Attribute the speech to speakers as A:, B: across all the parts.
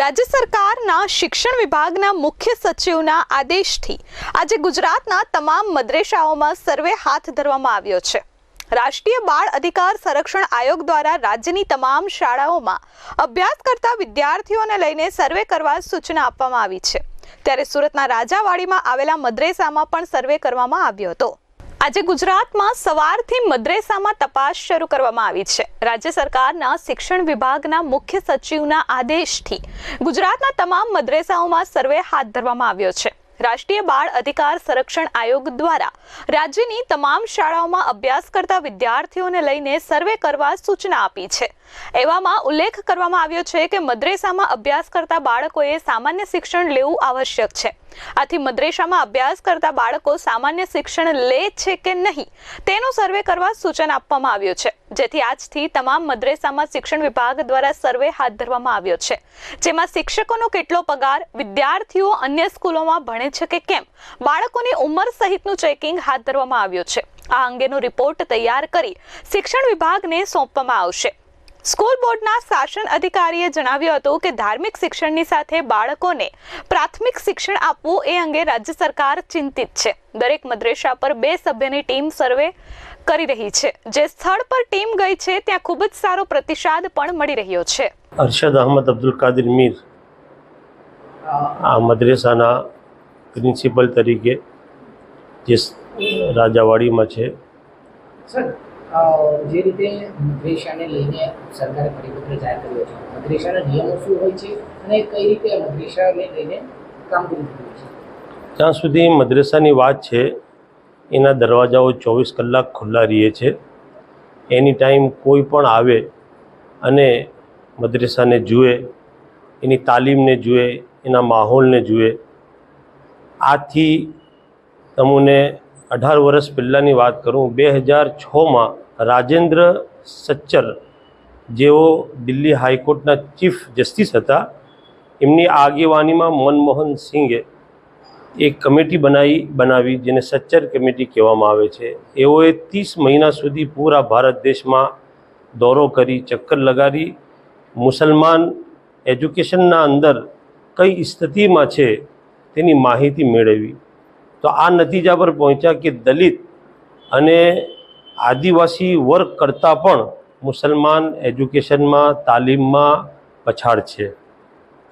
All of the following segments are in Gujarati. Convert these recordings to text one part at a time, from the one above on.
A: રાજ્ય સરકારના શિક્ષણ વિભાગના મુખ્ય સચિવના આદેશથી આજે ગુજરાતના તમામ મદ્રેસાઓમાં સર્વે હાથ ધરવામાં આવ્યો છે. રાષ્ટ્રીય બાળ અધિકાર સંરક્ષણ આયોગ દ્વારા રાજ્યની તમામ શાળાઓમાં અભ્યાસ કરતા વિદ્યાર્થીઓને લઈને સર્વે કરવા સૂચના આપવામાં આવી છે. ત્યારે સુરતના રાજાવાડીમાં આવેલા મદ્રેસામાં પણ સર્વે કરવામાં આવ્યો હતો. આજે ગુજરાતમાં સવારથી મદ્રેસામાં તપાસ શરૂ કરવામાં આવી છે. રાજ્ય સરકારના શિક્ષણ વિભાગના મુખ્ય સચિવના આદેશથી ગુજરાતના તમામ મદ્રેસાઓમાં સર્વે હાથ ધરવામાં આવ્યો છે. રાષ્ટ્રીય બાળ અધિકાર સંરક્ષણ આયોગ દ્વારા રાજ્યની તમામ શાળાઓમાં અભ્યાસ કરતા વિદ્યાર્થીઓને લઈને સર્વે કરવા સૂચના આપી છે. એવામાં ઉલ્લેખ કરવામાં આવ્યો છે કે મદ્રેસામાં અભ્યાસ કરતા બાળકોએ સામાન્ય શિક્ષણ લેવું આવશ્યક છે. આથી મદ્રેસામાં અભ્યાસ કરતા બાળકો સામાન્ય શિક્ષણ લે છે કે નહીં, તેનો સર્વે કરવા સૂચન આપવામાં આવ્યું છે. જેથી આજથી તમામ મદ્રેસામાં શિક્ષણ વિભાગ દ્વારા સર્વે હાથ ધરવામાં આવ્યો છે. જેમાં શિક્ષકોનો કેટલો પગાર, વિદ્યાર્થીઓ અન્ય સ્કૂલોમાં ભણે છે કે કેમ, બાળકોની ઉંમર સહિતનું ચેકિંગ હાથ ધરવામાં આવ્યું છે. આ અંગેનો રિપોર્ટ તૈયાર કરી શિક્ષણ વિભાગને સોંપવામાં આવશે. સ્કૂલ બોર્ડના શાસન અધિકારીએ જણાવ્યું હતું કે ધાર્મિક શિક્ષણની સાથે બાળકોને પ્રાથમિક શિક્ષણ આપવું એ અંગે રાજ્ય સરકાર ચિંતિત છે. દરેક મદ્રેસા પર બે સભ્યની ટીમ સર્વે કરી રહી છે. જે સ્થળ પર ટીમ ગઈ છે ત્યાં ખૂબ જ સારો પ્રતિસાદ પણ મળી રહ્યો છે.
B: અરશદ અહમદ અબ્દુલ કાદિર મીર આ મદ્રેસાના પ્રિન્સિપલ તરીકે જે રાજાવાડીમાં છે
C: જે રીતે મદ્રેસાને લઈને સરકારે પરિપત્ર જાહેર કર્યો છે. મદ્રેસાના નિયમો શું હોય છે અને કઈ રીતે મદ્રેસાને લઈને કામગીરી થતી છે?
B: જ્યાં સુધી મદ્રેસાની વાત છે, એના દરવાજાઓ ચોવીસ કલાક ખુલ્લા રહે છે. એની ટાઈમ કોઈ પણ આવે અને મદ્રેસાને જુએ, એની તાલીમને જુએ, એના માહોલને જુએ. આથી તમને અઢાર વર્ષ પહેલાંની વાત કરું, બે હજાર છમાં રાજેન્દ્ર સચ્ચર, જેઓ દિલ્હી હાઈકોર્ટના ચીફ જસ્ટિસ હતા, એમની આગેવાનીમાં મનમોહન સિંઘે એક કમિટી બનાવી બનાવી જેને સચ્ચર કમિટી કહેવામાં આવે છે. એઓએ ત્રીસ મહિના સુધી પૂરા ભારત દેશમાં દોરો કરી, ચક્કર લગાડી. મુસલમાન એજ્યુકેશનના અંદર કઈ સ્થિતિમાં છે તેની માહિતી મેળવી. તો આ નતીજા પર પહોંચ્યા કે દલિત અને આદિવાસી વર્ગ કરતાં પણ મુસલમાન એજ્યુકેશનમાં, તાલીમમાં પછાડ છે.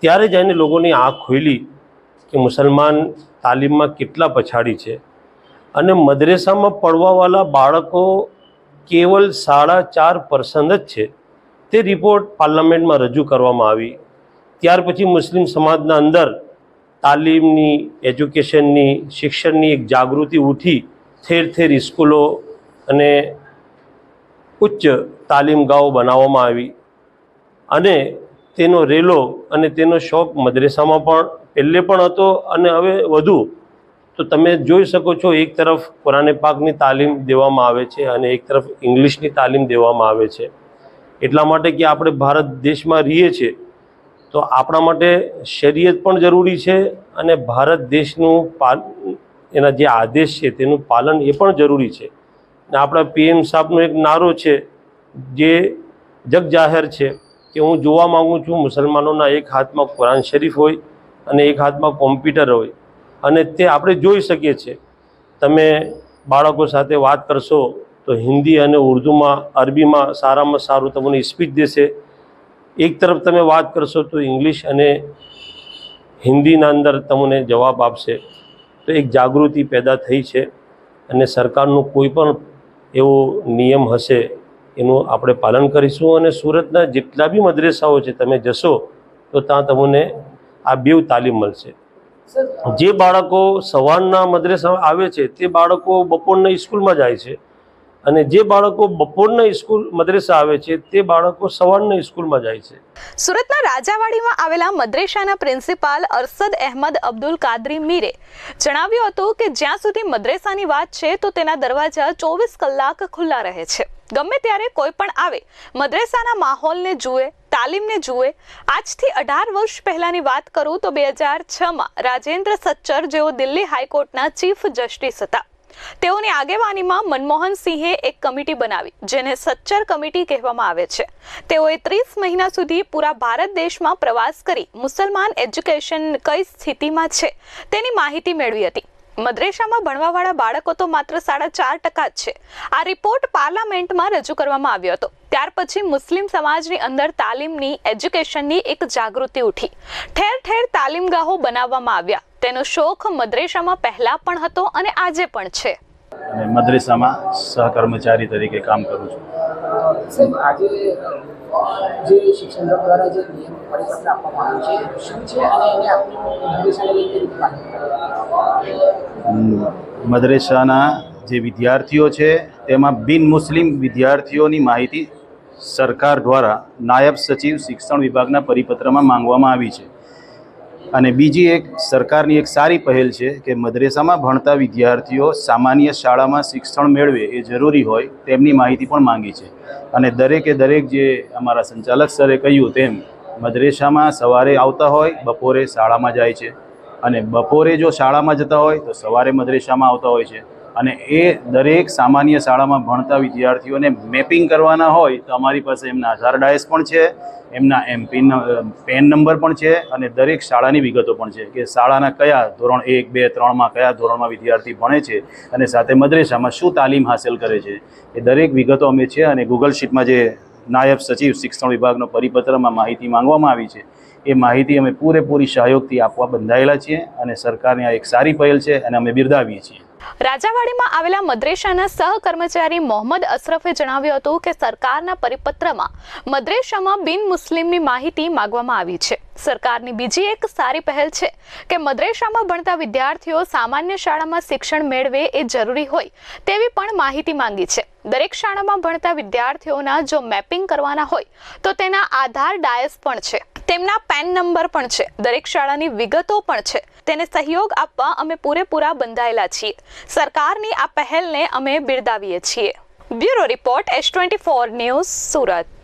B: ત્યારે જઈને લોકોની આંખ ખોલી કે મુસલમાન તાલીમમાં કેટલા પછાડી છે. અને મદરેસામાં પડવાવાળા બાળકો કેવલ સાડા ચાર પર્સન્ટ જ છે. તે રિપોર્ટ પાર્લામેન્ટમાં રજૂ કરવામાં આવી. ત્યાર પછી મુસ્લિમ સમાજના અંદર તાલીમની, એજ્યુકેશનની, શિક્ષણની એક જાગૃતિ ઉઠી. ઠેર ઠેર સ્કૂલો અને ઉચ્ચ તાલીમગાહો બનાવવામાં આવી. અને તેનો રેલો અને તેનો શોખ મદ્રેસામાં પણ પહેલે પણ હતો અને હવે વધુ. તો તમે જોઈ શકો છો એક તરફ કુરાને પાકની તાલીમ દેવામાં આવે છે અને એક તરફ ઇંગ્લિશની તાલીમ દેવામાં આવે છે. એટલા માટે કે આપણે ભારત દેશમાં રહીએ છીએ, તો આપણા માટે શરીયત પણ જરૂરી છે અને ભારત દેશનું પાલ, એના જે આદેશ છે તેનું પાલન એ પણ જરૂરી છે. ને આપણા પીએમ સાહેબનો એક નારો છે, જે જગ જાહેર છે, કે હું જોવા માગું છું મુસલમાનોના એક હાથમાં કુરાન શરીફ હોય અને એક હાથમાં કોમ્પ્યુટર હોય. અને તે આપણે જોઈ શકીએ છીએ. તમે બાળકો સાથે વાત કરશો તો હિન્દી અને ઉર્દુમાં, અરબીમાં સારામાં સારું તમને સ્પીચ દેશે. એક તરફ તમે વાત કરશો તો ઇંગ્લિશ અને હિન્દીના અંદર તમને જવાબ આપશે. તો એક જાગૃતિ પેદા થઈ છે અને સરકારનું કોઈ પણ એવો નિયમ હશે એનું આપણે પાલન કરીશું અને સુરતના જેટલા બી મદ્રેસાઓ છે તમે જશો તો ત્યાં તમને આ બેવ તાલીમ મળશે. જે બાળકો સવારના મદ્રેસા આવે છે તે બાળકો બપોરના સ્કૂલમાં જાય છે. અને જે બાળકો બપોરના સ્કૂલ મદ્રેસા આવે છે, તે બાળકો સવારના સ્કૂલમાં જાય છે.
A: સુરતના રાજાવાડીમાં આવેલા મદ્રેસાના પ્રિન્સિપાલ અરસદ અહેમદ અબ્દુલ કાદરી મીરે જણાવ્યું હતું કે જ્યાં સુધી મદ્રેસાની વાત છે, તો તેના દરવાજા ચોવીસ કલાક ખુલ્લા રહે છે. ગમે ત્યારે કોઈ પણ આવે, મદ્રેસાના માહોલને જુએ, તાલીમને જુએ. આજથી અઢાર વર્ષ પહેલાની વાત કરું તો બે હજાર છમાં રાજેન્દ્ર સચ્ચર જેઓ દિલ્હી હાઈકોર્ટના ચીફ જસ્ટિસ હતા. તેઓની આગેવાનીમાં મનમોહન સિંહે એક કમિટી બનાવી, જેને સચ્ચર કમિટી કહેવામાં આવે છે. તેઓએ ત્રીસ મહિના સુધી પૂરા ભારત દેશમાં પ્રવાસ કરી મુસલમાન એજ્યુકેશન કઈ સ્થિતિમાં છે તેની માહિતી મેળવી હતી. મદ્રેસામાં ભણવાવાળા બાળકો તો માત્ર સાડા ચાર ટકા જ છે. આ રિપોર્ટ પાર્લામેન્ટમાં રજૂ કરવામાં આવ્યો હતો. ત્યાર પછી મુસ્લિમ સમાજની અંદર તાલીમની એજ્યુકેશનની એક જાગૃતિ ઉઠી. ઠેર ઠેર તાલીમગાહો બનાવવામાં આવ્યા. તેનો શોખ મદ્રેસામાં પહેલા પણ હતો અને આજે પણ છે.
D: મદ્રેસામાં સહકર્મચારી તરીકે કામ કરું છું.
C: સાહેબ, આજે જે શિક્ષણ દ્વારા જે નિયમ પરિપત્ર આપવામાં આવ્યું છે શું છે? અને એને આપણે
D: જે વિદ્યાર્થીઓ છે, તેમાં બિન મુસ્લિમ વિદ્યાર્થીઓની માહિતી સરકાર દ્વારા નાયબ સચિવ શિક્ષણ વિભાગના પરિપત્રમાં માંગવામાં આવી છે. અને બીજી એક સરકારની એક સારી પહેલ છે કે મદ્રેસામાં ભણતા વિદ્યાર્થીઓ સામાન્ય શાળામાં શિક્ષણ મેળવે એ જરૂરી હોય તેમની માહિતી પણ માંગી છે. અને દરેકે દરેક જે અમારા સંચાલક સરે કહ્યું તેમ, મદ્રેસામાં સવારે આવતા હોય, બપોરે શાળામાં જાય છે. અને બપોરે જો શાળામાં જતા હોય તો સવારે મદ્રેસામાં આવતા હોય છે. અને એ દરેક સામાન્ય શાળામાં ભણતા વિદ્યાર્થીઓને મેપિંગ કરવાના હોય તો અમારી પાસે એમના આધાર ડાયસ પણ છે, એમના એમપિન પેન નંબર પણ છે અને દરેક શાળાની વિગતો પણ છે કે શાળાના કયા ધોરણ એક, બે, ત્રણમાં કયા ધોરણમાં વિદ્યાર્થી ભણે છે અને સાથે મદ્રેસામાં શું તાલીમ હાંસલ કરે છે. એ દરેક વિગતો અમે છે અને ગૂગલ શીટમાં જે નાયબ સચિવ શિક્ષણ વિભાગનો પરિપત્રમાં માહિતી માંગવામાં આવી છે, એ માહિતી અમે પૂરેપૂરી સહયોગથી આપવા બંધાયેલા છીએ અને સરકારની આ એક સારી પહેલ છે અને અમે બિરદાવીએ છીએ.
A: રાજાવાડીમાં આવેલા મદ્રેસાના સહકર્મચારી મોહમ્મદ અશરફે જણાવ્યું હતું કે સરકારના પરિપત્રમાં મદ્રેસામાં બિન મુસ્લિમની માહિતી માંગવામાં આવી છે. સરકારની બીજી એક સારી પહેલ છે કે મદ્રેસામાં ભણતા વિદ્યાર્થીઓ સામાન્ય શાળામાં શિક્ષણ મેળવે એ જરૂરી હોય તેવી પણ માહિતી માંગી છે. દરેક શાળામાં ભણતા વિદ્યાર્થીઓના જો મેપિંગ કરવાના હોય તો તેના આધાર ડાયસ પણ છે. તેમના પેન નંબર પણ છે. દરેક શાળાની વિગતો પણ છે. તેને સહયોગ આપવા અમે પૂરેપૂરા બંધાયેલા છીએ. સરકારની આ પહેલને અમે બિરદાવીએ છીએ. Bureau report, S twenty four news Surat.